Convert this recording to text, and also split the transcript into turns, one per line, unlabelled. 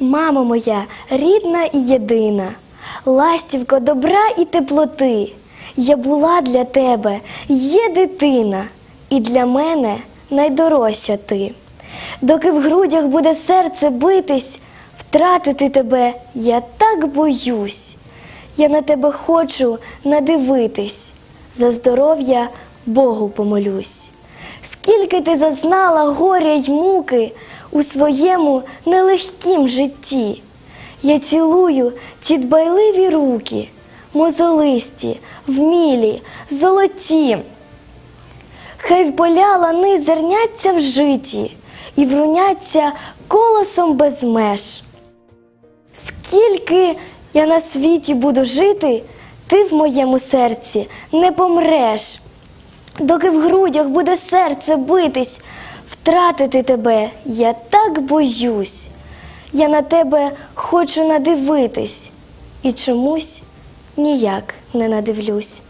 Мамо моя, рідна і єдина, ластівко добра і теплоти, я була для тебе, є дитина, і для мене найдорожча ти. Доки в грудях буде серце битись, втратити тебе я так боюсь. Я на тебе хочу надивитись, за здоров'я Богу помолюсь. Скільки ти зазнала горя й муки у своєму нелегкім житті. Я цілую ці дбайливі руки, мозолисті, вмілі, золоті. Хай в поля лани зерняться в житі і вруняться колосом без меж. Скільки я на світі буду жити, ти в моєму серці не помреш. Доки в грудях буде серце битись, втратити тебе я так боюсь. Я на тебе хочу надивитись і чомусь ніяк не надивлюсь.